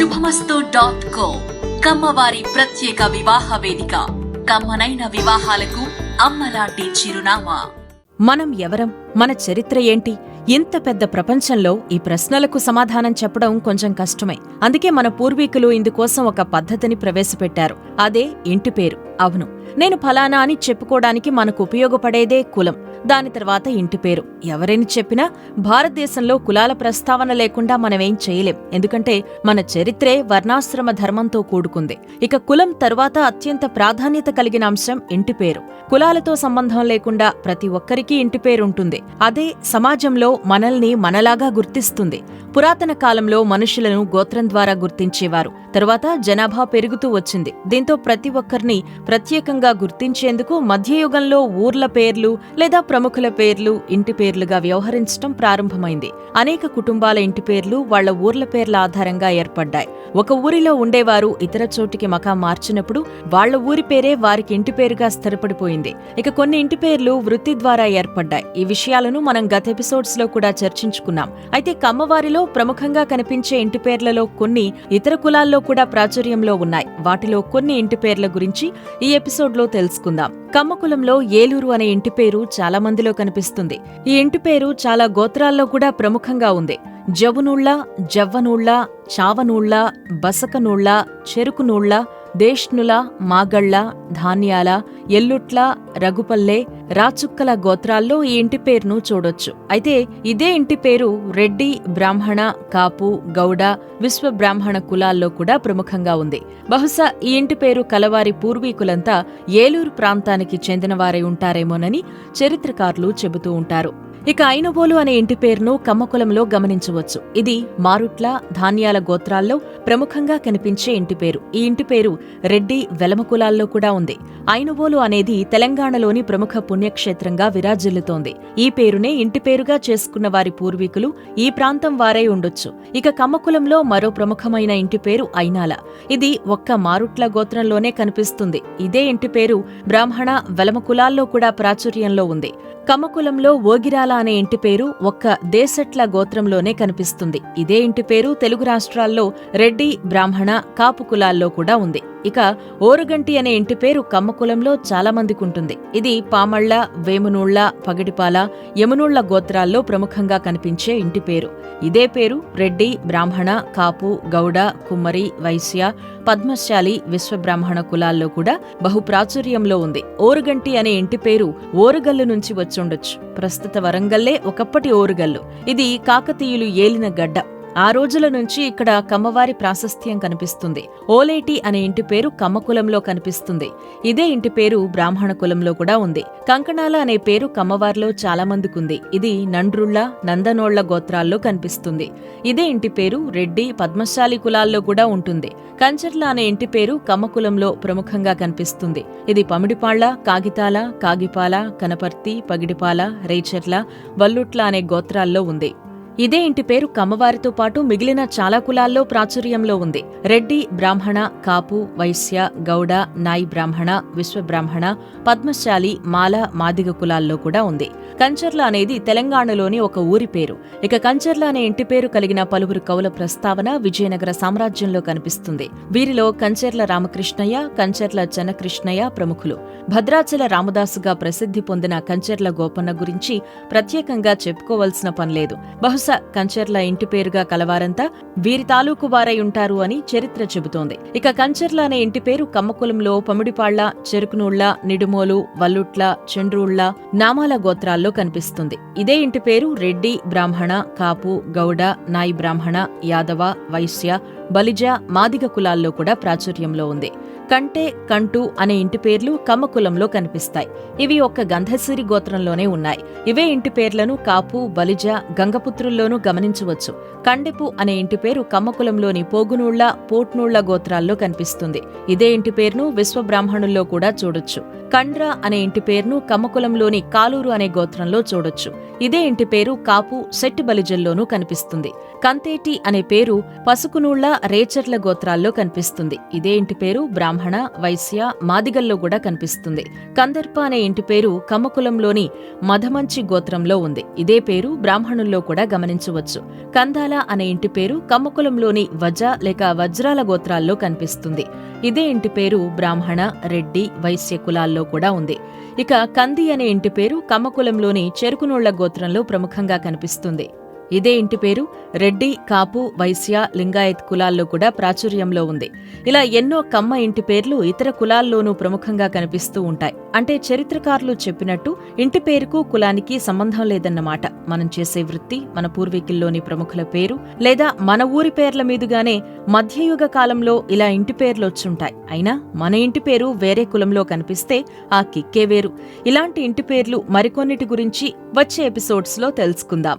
శుభమస్తు dot co కమ్మవారి ప్రత్యేక వివాహ వేదిక. కమ్మనైన వివాహాలకు అమ్మలాంటి చిరునామా. మనం ఎవరం? మన చరిత్ర ఏంటి? ఇంత పెద్ద ప్రపంచంలో ఈ ప్రశ్నలకు సమాధానం చెప్పడం కొంచెం కష్టమే. అందుకే మన పూర్వీకులు ఇందుకోసం ఒక పద్ధతిని ప్రవేశపెట్టారు. అదే ఇంటి పేరు. అవును. నేను ఫలానా అని చెప్పుకోవడానికి మనకు ఉపయోగపడేదే కులం. దాని తర్వాత ఇంటి పేరు. ఎవరైనా చెప్పినా భారతదేశంలో కులాల ప్రస్తావన లేకుండా మనమేం చేయలేం. ఎందుకంటే మన చరిత్రే వర్ణాశ్రమ ధర్మంతో కూడుకుంది. ఇక కులం తరువాత అత్యంత ప్రాధాన్యత కలిగిన అంశం ఇంటి పేరు. కులాలతో సంబంధం లేకుండా ప్రతి ఒక్కరికి ఇంటి పేరుంటుంది అదే సమాజంలో మనల్ని మనలాగా గుర్తిస్తుంది. పురాతన కాలంలో మనుషులను గోత్రం ద్వారా గుర్తించేవారు. తరువాత జనాభా పెరుగుతూ వచ్చింది. దీంతో ప్రతి ఒక్కరిని ప్రత్యేకంగా గుర్తించేందుకు మధ్యయుగంలో ఊర్ల పేర్లు లేదా ప్రముఖుల పేర్లు ఇంటి పేర్లుగా వ్యవహరించడం ప్రారంభమైంది. అనేక కుటుంబాల ఇంటి పేర్లు వాళ్ళ ఊర్ల పేర్ల ఆధారంగా ఏర్పడ్డాయి. ఒక ఊరిలో ఉండేవారు ఇతర చోటికి మకా మార్చినప్పుడు వాళ్ళ ఊరి పేరే వారికి ఇంటి పేరుగా స్థిరపడిపోయింది. ఇక కొన్ని ఇంటి పేర్లు వృత్తి ద్వారా ఏర్పడ్డాయి. ఈ విషయాలను మనం గత ఎపిసోడ్స్లో కూడా చర్చించుకున్నాం. అయితే కమ్మవారిలో ప్రముఖంగా కనిపించే ఇంటి పేర్లలో కొన్ని ఇతర కులాల్లో కూడా ప్రాచుర్యంలో ఉన్నాయి. వాటిలో కొన్ని ఇంటి పేర్ల గురించి ఈ ఎపిసోడ్ ఎపిసోడ్లో తెలుసుకుందాం. కమ్మకులంలో ఏలూరు అనే ఇంటి పేరు చాలా మందిలో కనిపిస్తుంది. ఈ ఇంటి పేరు చాలా గోత్రాల్లో కూడా ప్రముఖంగా ఉంది. జవునూళ్ళ జవ్వనూళ్ళ చావనూళ్ళ బసకనూళ్ళ చెరుకునూళ్ళ దేష్నుల మాగళ్ళ ధాన్యాల ఎల్లుట్ల రఘుపల్లె రాచుక్కల గోత్రాల్లో ఈ ఇంటి పేరును చూడొచ్చు. అయితే ఇదే ఇంటి పేరు రెడ్డి బ్రాహ్మణ కాపు గౌడ విశ్వ బ్రాహ్మణ కులాల్లో కూడా ప్రముఖంగా ఉంది. బహుశా ఈ ఇంటి పేరు కలవారి పూర్వీకులంతా ఏలూరు ప్రాంతానికి చెందినవారై ఉంటారేమోనని చరిత్రకారులు చెబుతూ ఉంటారు. ఇక ఐనవోలు అనే ఇంటి పేరును కమ్మకులంలో గమనించవచ్చు. ఇది మారుట్ల ధాన్యాల గోత్రాల్లో ప్రముఖంగా కనిపించే ఇంటి పేరు. ఈ ఇంటి పేరు రెడ్డి వెలమ కులాల్లో కూడా ఉంది. ఐనవోలు అనేది తెలంగాణలోని ప్రముఖ పుణ్యక్షేత్రంగా విరాజిల్లుతోంది. ఈ పేరునే ఇంటి పేరుగా చేసుకున్న వారి పూర్వీకులు ఈ ప్రాంతం వారై ఉండొచ్చు. ఇక కమ్మకులంలో మరో ప్రముఖమైన ఇంటి పేరు ఐనాల. ఇది ఒక్క మారుట్ల గోత్రంలోనే కనిపిస్తుంది. ఇదే ఇంటి పేరు బ్రాహ్మణ వెలమ కులాల్లో కూడా ప్రాచుర్యంలో ఉంది. కమకులంలో ఓగిరాల అనే ఇంటి పేరు ఒక్క దేశట్ల గోత్రంలోనే కనిపిస్తుంది. ఇదే ఇంటి పేరు తెలుగు రాష్ట్రాల్లో రెడ్డి బ్రాహ్మణ కాపు కులాల్లో కూడా ఉంది. ఇక ఓరుగంటి అనే ఇంటి పేరు కమ్మకులంలో చాలామందికి ఉంటుంది ఇది పామళ్ళ వేమునూళ్ళ పగిడిపాల యమునూళ్ళ గోత్రాల్లో ప్రముఖంగా కనిపించే ఇంటి పేరు. ఇదే పేరు రెడ్డి బ్రాహ్మణ కాపు గౌడ కుమ్మరి వైశ్య పద్మశాలి విశ్వబ్రాహ్మణ కులాల్లో కూడా బహు ప్రాచుర్యంలో ఉంది. ఓరుగంటి అనే ఇంటి పేరు ఓరుగల్లు నుంచి వచ్చుండొచ్చు. ప్రస్తుత వరంగల్లే ఒకప్పటి ఓరుగల్లు. ఇది కాకతీయులు ఏలిన గడ్డ. ఆ రోజుల నుంచి ఇక్కడ కమ్మవారి ప్రాశస్త్యం కనిపిస్తుంది. ఓలేటి అనే ఇంటి పేరు కమ్మకులంలో కనిపిస్తుంది. ఇదే ఇంటి పేరు బ్రాహ్మణ కులంలో కూడా ఉంది. కంకణాల అనే పేరు కమ్మవారిలో చాలా మందికుంది. ఇది నండ్రుళ్ళ నందనోళ్ళ గోత్రాల్లో కనిపిస్తుంది. ఇదే ఇంటి పేరు రెడ్డి పద్మశాలి కులాల్లో కూడా ఉంటుంది. కంచర్ల అనే ఇంటి పేరు కమ్మకులంలో ప్రముఖంగా కనిపిస్తుంది. ఇది పమిడిపాళ్ళ కాగితాల కాగిపాల కనపర్తి పగిడిపాల రేచర్ల వల్లుట్ల అనే గోత్రాల్లో ఉంది. ఇదే ఇంటి పేరు కమ్మవారితో పాటు మిగిలిన చాలా కులాల్లో ప్రాచుర్యంలో ఉంది. రెడ్డి బ్రాహ్మణ కాపు వైశ్య గౌడ నాయి బ్రాహ్మణ విశ్వబ్రాహ్మణ పద్మశాలి మాల మాదిగ కులాల్లో కూడా ఉంది. కంచర్ల అనేది తెలంగాణలోని ఒక ఊరి పేరు. ఇక కంచర్ల అనే ఇంటి పేరు కలిగిన పలువురు కవుల ప్రస్తావన విజయనగర సామ్రాజ్యంలో కనిపిస్తుంది. వీరిలో కంచెర్ల రామకృష్ణయ్య కంచర్ల చెన్నకృష్ణయ్య ప్రముఖులు. భద్రాచల రామదాసుగా ప్రసిద్ధి పొందిన కంచెర్ల గోపన్న గురించి ప్రత్యేకంగా చెప్పుకోవలసిన పనిలేదు బహుశా కంచెర్ల ఇంటి పేరుగా కలవారంతా వీరి తాలూకు వారై ఉంటారు అని చరిత్ర చెబుతోంది. ఇక కంచర్ల అనే ఇంటి పేరు కమ్మకులంలో పమిడిపాళ్ళ చెరుకునూళ్ళ నిడుమోలు వల్లుట్ల చెండ్రూళ్ళ నామాల గోత్రాల్లో కనిపిస్తుంది. ఇదే ఇంటి పేరు రెడ్డి బ్రాహ్మణ కాపు గౌడ నాయి బ్రాహ్మణ యాదవ వైశ్య బలిజ మాదిగ కులాల్లో కూడా ప్రాచుర్యంలో ఉంది. కంటే కంటు అనే ఇంటి పేర్లు కమ్మకులంలో కనిపిస్తాయి. ఇవి ఒక్క గంధసిరి గోత్రంలోనే ఉన్నాయి. ఇవే ఇంటి పేర్లను కాపు బలిజ గంగపుత్రుల్లోనూ గమనించవచ్చు. కండెపు అనే ఇంటి పేరు కమ్మకులంలోని పోగునూళ్ళ పోట్నూళ్ళ గోత్రాల్లో కనిపిస్తుంది. ఇదే ఇంటి పేరును విశ్వబ్రాహ్మణుల్లో కూడా చూడొచ్చు. కండ్ర అనే ఇంటి పేరును కమ్మకులంలోని కాలూరు అనే గోత్రంలో చూడొచ్చు. ఇదే ఇంటి పేరు కాపు సెట్టు బలిజల్లోనూ కనిపిస్తుంది. కంతేటి అనే పేరు పసుకునూళ్ళ రేచర్ల గోత్రాల్లో కనిపిస్తుంది. ఇదే ఇంటి పేరు బ్రాహ్మణ బ్రాహ్మణ వైశ్య మాదిగల్లో కూడా కనిపిస్తుంది. కందర్ప అనే ఇంటి పేరు కమ్మకులంలోని మధమంచి గోత్రంలో ఉంది. ఇదే పేరు బ్రాహ్మణుల్లో కూడా గమనించవచ్చు. కందాల అనే ఇంటి పేరు కమ్మకులంలోని వజ లేక వజ్రాల గోత్రాల్లో కనిపిస్తుంది. ఇదే ఇంటి పేరు బ్రాహ్మణ రెడ్డి వైశ్య కులాల్లో కూడా ఉంది. ఇక కంది అనే ఇంటి పేరు కమ్మకులంలోని చెరుకునోళ్ళ గోత్రంలో ప్రముఖంగా కనిపిస్తుంది. ఇదే ఇంటి పేరు రెడ్డి కాపు వైశ్య లింగాయత్ కులాల్లో కూడా ప్రాచుర్యంలో ఉంది. ఇలా ఎన్నో కమ్మ ఇంటి పేర్లు ఇతర కులాల్లోనూ ప్రముఖంగా కనిపిస్తూ ఉంటాయి. అంటే చరిత్రకారులు చెప్పినట్టు ఇంటి పేరుకు కులానికి సంబంధం లేదన్నమాట. మనం చేసే వృత్తి మన పూర్వీకుల్లోని ప్రముఖుల పేరు లేదా మన ఊరి పేర్ల మీదుగానే మధ్యయుగ కాలంలో ఇలా ఇంటి పేర్లు వచ్చుంటాయి. అయినా మన ఇంటి పేరు వేరే కులంలో కనిపిస్తే ఆ కిక్కే వేరు. ఇలాంటి ఇంటి పేర్లు మరికొన్నిటి గురించి వచ్చే ఎపిసోడ్స్లో తెలుసుకుందాం.